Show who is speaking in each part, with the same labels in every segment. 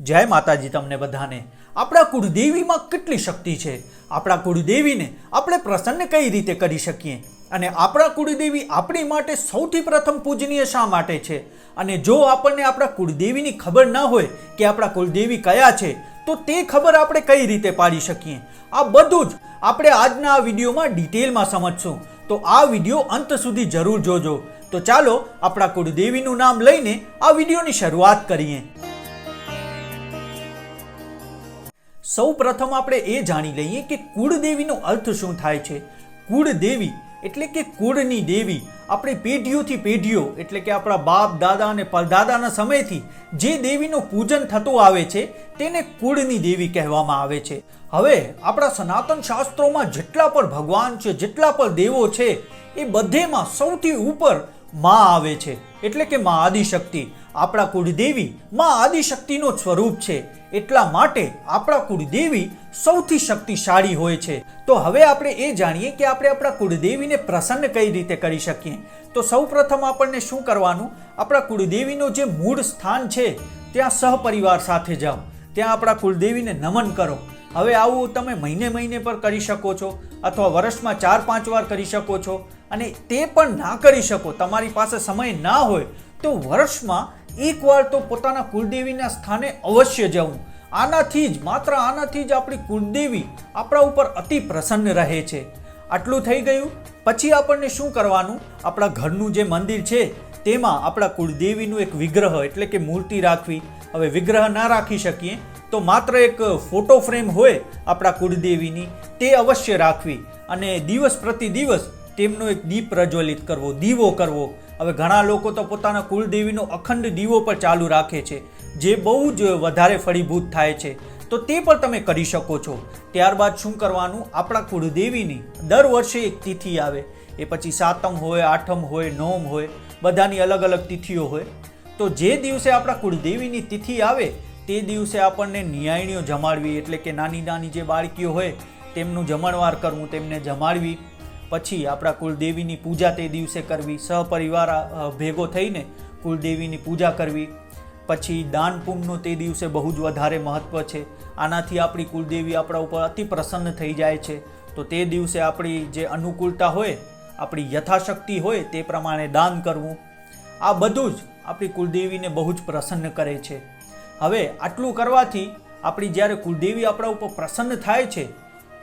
Speaker 1: જય માતાજી તમને બધાને. આપણા કુળદેવીમાં કેટલી શક્તિ છે? આપણા કુળદેવીને આપણે પ્રસન્ન કઈ રીતે કરી શકીએ? અને આપણા કુળદેવી આપણી માટે સૌથી પ્રથમ પૂજનીય શા માટે છે? અને જો આપણને આપણા કુળદેવીની ખબર ન હોય કે આપણા કુળદેવી કયા છે, તો તે ખબર આપણે કઈ રીતે પાડી શકીએ? આ બધું જ આપણે આજના આ વિડીયોમાં ડિટેલમાં સમજશું. તો આ વીડિયો અંત સુધી જરૂર જોજો. તો ચાલો આપણા કુળદેવીનું નામ લઈને આ વિડીયોની શરૂઆત કરીએ. સૌ પ્રથમ આપણે એ જાણી લઈએ કે કુળદેવીનો અર્થ શું થાય છે. કુળદેવી એટલે કે કુળની દેવી. આપણી પેઢીઓથી પેઢીઓ એટલે કે આપણા બાપ, દાદા અને પરદાદાના સમયથી જે દેવીનું પૂજન થતું આવે છે, તેને કુળની દેવી કહેવામાં આવે છે. હવે આપણા સનાતન શાસ્ત્રોમાં જેટલા પણ ભગવાન છે, જેટલા પણ દેવો છે, એ બધેમાં સૌથી ઉપરમાં આવે છે. એટલે કે માં આદિશક્તિ. આપણા કુળદેવી માં આદિશક્તિનો સ્વરૂપ છે. એટલા માટે આપણા કુળદેવી સૌથી શક્તિશાળી હોય છે. તો હવે આપણે એ જાણીએ કે આપણે આપણા કુળદેવીને પ્રસન્ન કઈ રીતે કરી શકીએ. તો સૌ પ્રથમ આપણને શું કરવાનું? આપણા કુળદેવીનું જે મૂળ સ્થાન છે, ત્યાં સહપરિવાર સાથે જાઓ. ત્યાં આપણા કુળદેવીને નમન કરો. હવે આવું તમે મહિને મહિને પર કરી શકો છો, અથવા વર્ષમાં ચાર પાંચ વાર કરી શકો છો. અને તે પણ ના કરી શકો. તમારી પાસે સમય ના હોય તો વર્ષમાં એકવાર તો પોતાના કુળદેવીના સ્થાને અવશ્ય જવું. આનાથી જ, માત્ર આનાથી જ આપણી કુળદેવી આપણા ઉપર અતિ પ્રસન્ન રહે છે. આટલું થઈ ગયું. પછી આપણને શું કરવાનું? આપણા ઘરનું જે મંદિર છે, તેમાં આપણા કુળદેવીનું એક વિગ્રહ એટલે કે મૂર્તિ રાખવી. હવે વિગ્રહ ના રાખી શકીએ, તો માત્ર એક ફોટો ફ્રેમ હોય આપણા કુળદેવીની, તે અવશ્ય રાખવી. અને દિવસ પ્રતિ દિવસ તેમનો એક દીપ પ્રજ્વલિત કરવો, દીવો કરવો. હવે ઘણા લોકો તો પોતાના કુળદેવીનો અખંડ દીવો પર ચાલુ રાખે છે, જે બહુ જ વધારે ફળીભૂત થાય છે. તો તે પણ તમે કરી શકો છો. ત્યારબાદ શું કરવાનું? આપણા કુળદેવીની દર વર્ષે એક તિથિ આવે. એ પછી સાતમ હોય, આઠમ હોય નોમ હોય, બધાની અલગ અલગ તિથિઓ હોય. તો જે દિવસે આપણા કુળદેવીની તિથિ આવે, તે દિવસે આપણને ન્યાયણીઓ જમાડવી. એટલે કે નાની નાની જે બાળકીઓ હોય, તેમનું જમણવાર કરવું, તેમને જમાડવી. પછી આપણા કુળદેવીની પૂજા તે દિવસે કરવી. સહપરિવાર ભેગો થઈને કુળદેવીની પૂજા કરવી. પછી દાન પુણ્યનું તે દિવસે બહુ જ વધારે મહત્ત્વ છે. આનાથી આપણી કુળદેવી આપણા ઉપર અતિ પ્રસન્ન થઈ જાય છે. તો તે દિવસે આપણી જે અનુકૂળતા હોય, આપણી યથાશક્તિ હોય તે પ્રમાણે દાન કરવું. આ બધું જ આપણી કુળદેવીને બહુ જ પ્રસન્ન કરે છે. હવે આટલું કરવાથી આપણી જ્યારે કુળદેવી આપણા ઉપર પ્રસન્ન થાય છે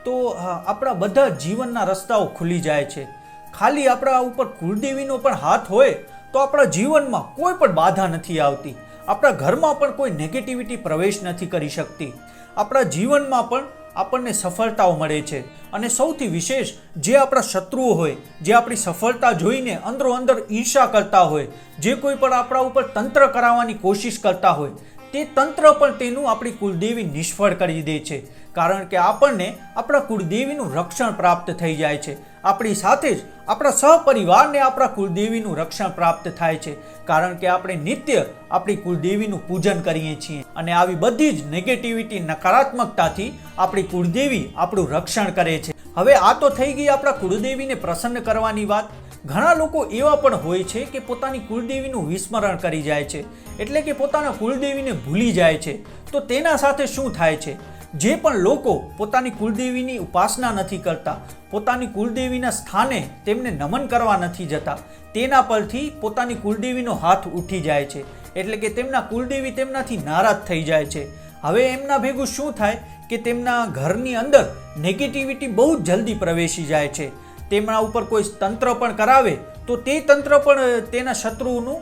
Speaker 1: તો આપણા બધા જીવનના રસ્તાઓ ખુલી જાય છે. ખાલી આપણા ઉપર કુળદેવીનો પણ હાથ હોય, તો આપણા જીવનમાં કોઈ પણ બાધા નથી આવતી. આપણા ઘરમાં પણ કોઈ નેગેટિવિટી પ્રવેશ નથી કરી શકતી. આપણા જીવનમાં પણ આપણને સફળતાઓ મળે છે. અને સૌથી વિશેષ, જે આપણા શત્રુઓ હોય, જે આપણી સફળતા જોઈને અંદરો અંદર ઈર્ષા કરતા હોય, જે કોઈ પણ આપણા ઉપર તંત્ર કરાવવાની કોશિશ કરતા હોય તે તંત્ર પણ તેનું આપણી કુળદેવી નિષ્ફળ કરી દે છે. કારણ કે આપણને આપણા કુળદેવીનું રક્ષણ પ્રાપ્ત થઈ જાય છે. આપણી સાથે જ આપણા સહપરિવારને આપણા કુળદેવીનું રક્ષણ પ્રાપ્ત થાય છે. કારણ કે આપણે નિત્ય આપણી કુળદેવીનું પૂજન કરીએ છીએ. અને આવી બધી જ નેગેટિવિટી નકારાત્મકતાથી આપણી કુળદેવી આપણું રક્ષણ કરે છે. હવે આ તો થઈ ગઈ આપણા કુળદેવીને પ્રસન્ન કરવાની વાત. ઘણા લોકો એવા પણ હોય છે કે પોતાની કુળદેવીનું વિસ્મરણ કરી જાય છે, એટલે કે પોતાના કુળદેવીને ભૂલી જાય છે. તો તેના સાથે શું થાય છે? જે પણ લોકો પોતાની કુળદેવીની ઉપાસના નથી કરતા, પોતાની કુળદેવીના સ્થાને તેમને નમન કરવા નથી જતા, તેના પરથી પોતાની કુળદેવીનો હાથ ઉઠી જાય છે, એટલે કે તેમના કુળદેવી તેમનાથી નારાજ થઈ જાય છે. હવે એમના ભેગું શું થાય? કે તેમના ઘરની અંદર નેગેટિવિટી બહુ જલ્દી પ્રવેશી જાય છે. તેમના ઉપર કોઈ તંત્ર પણ કરાવે, તો તે તંત્ર પણ તેના શત્રુનું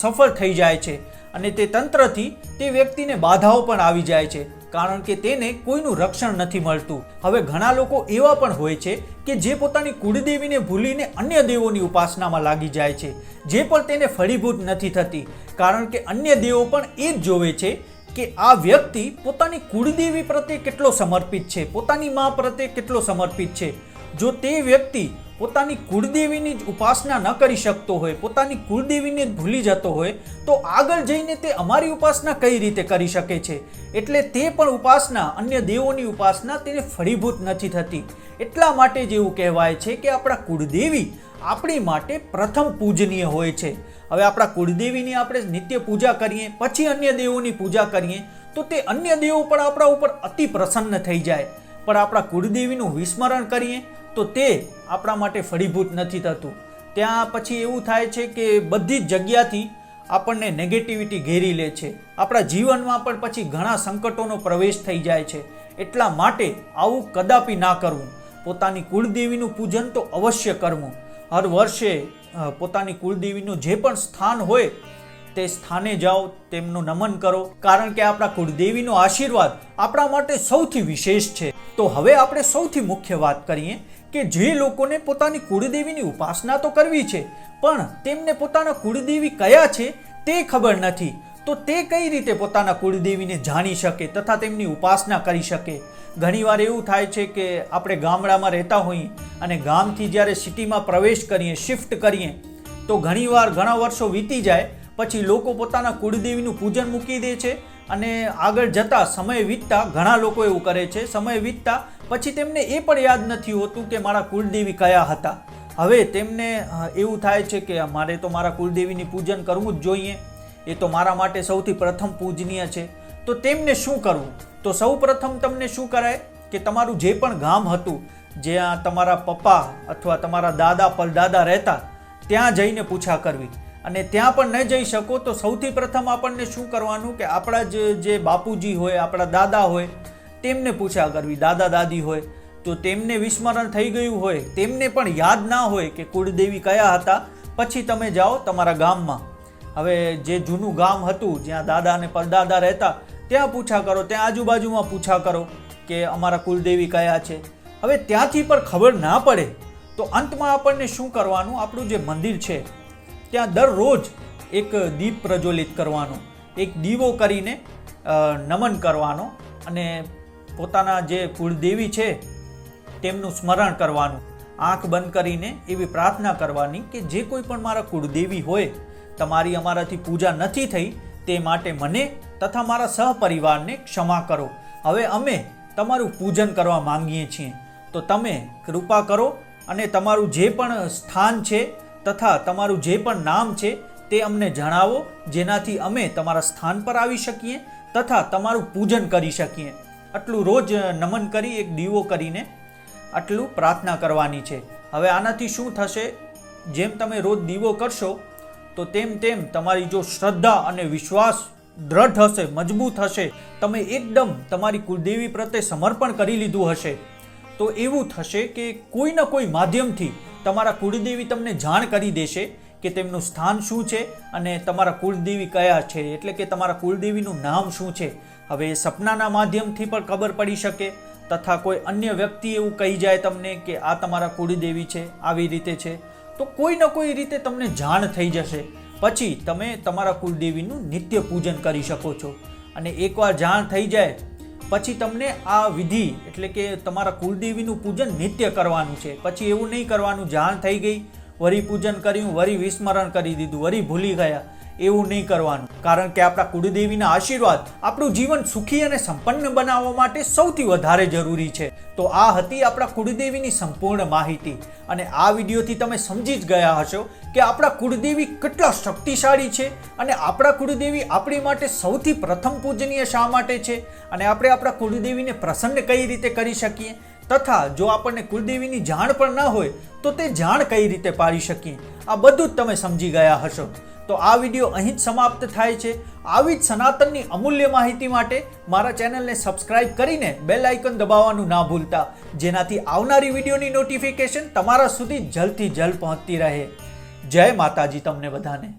Speaker 1: સફળ થઈ જાય છે. અને તે તંત્રથી તે વ્યક્તિને બાધાઓ પણ આવી જાય છે, કારણ કે તેને કોઈનું રક્ષણ નથી મળતું. હવે ઘણા લોકો એવા પણ હોય છે કે જે પોતાની કુળદેવીને ભૂલીને અન્ય દેવોની ઉપાસનામાં લાગી જાય છે, જે પણ તેને ફળીભૂત નથી થતી. કારણ કે અન્ય દેવો પણ એ જ જોવે છે કે આ વ્યક્તિ પોતાની કુળદેવી પ્રત્યે કેટલો સમર્પિત છે, પોતાની મા પ્રત્યે કેટલો સમર્પિત છે. જો તે વ્યક્તિ પોતાની કુળદેવીની જ ઉપાસના ન કરી શકતો હોય, પોતાની કુળદેવીને જ ભૂલી જતો હોય, તો આગળ જઈને તે અમારી ઉપાસના કઈ રીતે કરી શકે છે? એટલે તે પણ ઉપાસના, અન્ય દેવોની ઉપાસના તેને ફળીભૂત નથી થતી. એટલા માટે જ એવું કહેવાય છે કે આપણા કુળદેવી આપણી માટે પ્રથમ પૂજનીય હોય છે. હવે આપણા કુળદેવીની આપણે નિત્ય પૂજા કરીએ, પછી અન્ય દેવોની પૂજા કરીએ, તો તે અન્ય દેવો પણ આપણા ઉપર અતિ પ્રસન્ન થઈ જાય. પણ આપણા કુળદેવીનું વિસ્મરણ કરીએ તો તે આપણા માટે ફળીભૂત નથી થતું. ત્યાં પછી એવું થાય છે કે બધી જ જગ્યાથી આપણને નેગેટિવિટી ઘેરી લે છે. આપણા જીવનમાં પણ પછી ઘણા સંકટોનો પ્રવેશ થઈ જાય છે. એટલા માટે આવું કદાપી ના કરવું. પોતાની કુળદેવીનું પૂજન તો અવશ્ય કરવું. હર વર્ષે પોતાની કુળદેવીનું જે પણ સ્થાન હોય, તે સ્થાને જાઓ, તેમનું નમન કરો. કારણ કે આપણા કુળદેવીનો આશીર્વાદ આપણા માટે સૌથી વિશેષ છે. તો હવે આપણે સૌથી મુખ્ય વાત કરીએ કે જે લોકોને પોતાની કુળદેવીની ઉપાસના તો કરવી છે, પણ તેમને પોતાના કુળદેવી કયા છે તે ખબર નથી. તો તે કઈ રીતે પોતાના કુળદેવીને જાણી શકે તથા તેમની ઉપાસના કરી શકે? ઘણીવાર એવું થાય છે કે આપણે ગામડામાં રહેતા હોઈએ અને ગામથી જ્યારે સિટીમાં પ્રવેશ કરીએ, શિફ્ટ કરીએ, તો ઘણીવાર ઘણા વર્ષો વીતી જાય, પછી લોકો પોતાના કુળદેવીનું પૂજન મૂકી દે છે અને આગળ જતાં સમય વીતતા ઘણા લોકો એવું કરે છે, સમય વીતતા પછી તેમને એ પણ યાદ નથી હોતું કે મારા કુળદેવી કયા હતા. હવે તેમને એવું થાય છે કે મારે તો મારા કુળદેવીની પૂજન કરવું જ જોઈએ. એ તો મારા માટે સૌથી પ્રથમ પૂજનીય છે. તો તેમને શું કરવું? તો સૌ પ્રથમ તમને શું કરાય? કે તમારું જે પણ ગામ હતું, જ્યાં તમારા પપ્પા અથવા તમારા દાદા પરદાદા રહેતા, ત્યાં જઈને પૂછા કરવી. અને ત્યાં પણ ન જઈ શકો તો સૌથી પ્રથમ આપણને શું કરવાનું કે આપણા જે બાપુજી હોય, આપણા દાદા હોય, તેમને પૂછા કરવી. દાદા દાદી હોય, તો તેમને વિસ્મરણ થઈ ગયું હોય, તેમને પણ યાદ ના હોય કે કુળદેવી કયા હતા, પછી તમે જાઓ તમારા ગામમાં. હવે જે જૂનું ગામ હતું, જ્યાં દાદા અને પરદાદા રહેતા, ત્યાં પૂછા કરો, ત્યાં આજુબાજુમાં પૂછા કરો કે અમારા કુલદેવી કયા છે. હવે ત્યાંથી પણ ખબર ના પડે. તો અંતમાં આપણને શું કરવાનું? આપણું જે મંદિર છે ત્યાં દરરોજ એક દીપ પ્રજ્વલિત કરવાનો, એક દીવો કરીને નમન કરવાનો અને પોતાના જે કુળદેવી છે તેમનું સ્મરણ કરવાનું. આંખ બંધ કરીને એવી પ્રાર્થના કરવાની કે જે કોઈ પણ મારા કુળદેવી હોય, તમારી અમારાથી પૂજા નથી થઈ તે માટે મને તથા મારા સહપરિવારને ક્ષમા કરો. હવે અમે તમારું પૂજન કરવા માંગીએ છીએ. તો તમે કૃપા કરો અને તમારું જે પણ સ્થાન છે તથા તમારું જે પણ નામ છે તે અમને જણાવો, જેનાથી અમે તમારા સ્થાન પર આવી શકીએ તથા તમારું પૂજન કરી શકીએ. આટલું રોજ નમન કરી એક દીવો કરીને આટલું પ્રાર્થના કરવાની છે. હવે આનાથી શું થશે? જેમ તમે રોજ દીવો કરશો, તો તેમ તેમ તમારી જો શ્રદ્ધા અને વિશ્વાસ દ્રઢ હશે, મજબૂત હશે, તમે એકદમ તમારી કુળદેવી પ્રત્યે સમર્પણ કરી લીધું હશે. તો એવું થશે કે કોઈ ના કોઈ માધ્યમથી તમારા કુળદેવી તમને જાણ કરી દેશે કે તેમનું સ્થાન શું છે અને તમારા કુળદેવી કયા છે, એટલે કે તમારા કુળદેવીનું નામ શું છે. હવે સપનાના માધ્યમથી પણ ખબર પડી શકે તથા કોઈ અન્ય વ્યક્તિ એવું કહી જાય તમને કે આ તમારા કુળદેવી છે, આવી રીતે છે. તો કોઈ ન કોઈ રીતે તમને જાણ થઈ જશે. પછી તમે તમારા કુળદેવીનું નિત્ય પૂજન કરી શકો છો. અને એકવાર જાણ થઈ જાય પછી તમને આ વિધિ, એટલે કે તમારા કુળદેવીનું પૂજન નિત્ય કરવાનું છે. પછી એવું નહીં કરવાનું, જાણ થઈ ગઈ, વરી પૂજન કર્યું, વરી વિસ્મરણ કરી દીધું, વરી ભૂલી ગયા. એવું નહીં કરવાનું. કારણ કે આપણા કુળદેવીના આશીર્વાદ આપણું જીવન સુખી અને સંપન્ન બનાવવા માટે સૌથી વધારે જરૂરી છે. તો આ હતી આપણા કુળદેવીની સંપૂર્ણ માહિતી. અને આ વિડીયોથી તમે સમજી જ ગયા હશો કે આપણા કુળદેવી કેટલા શક્તિશાળી છે અને આપણા કુળદેવી આપણી માટે સૌથી પ્રથમ પૂજનીય શા માટે છે અને આપણે આપણા કુળદેવીને પ્રસન્ન કઈ રીતે કરી શકીએ? તથા જો આપણને કુળદેવીની જાણ પણ ન હોય, તો તે જાણ કઈ રીતે પાડી શકીએ? આ બધું જ તમે સમજી ગયા હશો. તો આ વીડિયો અહીં જ સમાપ્ત થાય છે. આવી જ સનાતનની અમૂલ્ય માહિતી માટે મારા ચેનલને સબસ્ક્રાઇબ કરીને બેલ આઇકન દબાવવાનું ના ભૂલતા, જેનાથી આવનારી વિડીયોની નોટિફિકેશન તમારા સુધી જલ્દથી જલ્દ પહોંચતી રહે. જય માતાજી તમને બધાને.